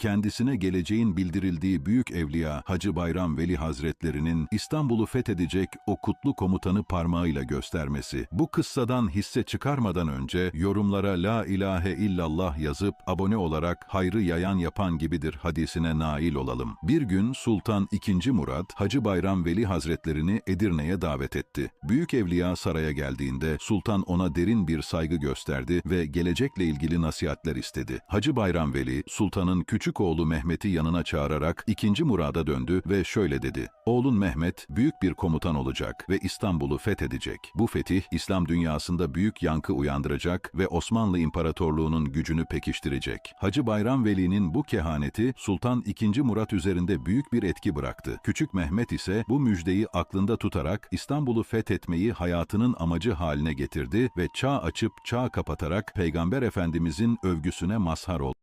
kendisine geleceğin bildirildiği büyük evliya Hacı Bayram Veli Hazretlerinin İstanbul'u fethedecek o kutlu komutanı parmağıyla göstermesi. Bu kıssadan hisse çıkarmadan önce yorumlara La ilahe illallah yazıp abone olarak hayrı yayan yapan gibidir hadisine nail olalım. Bir gün Sultan II. Murat, Hacı Bayram Veli Hazretlerini Edirne'ye davet etti. Büyük evliya saraya geldiğinde Sultan ona derin bir saygı gösterdi ve gelecekle ilgili nasihatler istedi. Hacı Bayram Veli, Sultan'ın küçük oğlu Mehmet'i yanına çağırarak II. Murad'a döndü ve şöyle dedi. Oğlun Mehmet büyük bir komutan olacak ve İstanbul'u fethedecek. Bu fetih İslam dünyasında büyük yankı uyandıracak ve Osmanlı İmparatorluğu'nun gücünü pekiştirecek. Hacı Bayram Veli'nin bu kehaneti Sultan II. Murat üzerinde büyük bir etki bıraktı. Küçük Mehmet ise bu müjdeyi aklında tutarak İstanbul'u fethetmeyi hayatının amacı haline getirdi ve çağ açıp çağ kapatarak Peygamber Efendimizin övgüsüne mazhar oldu.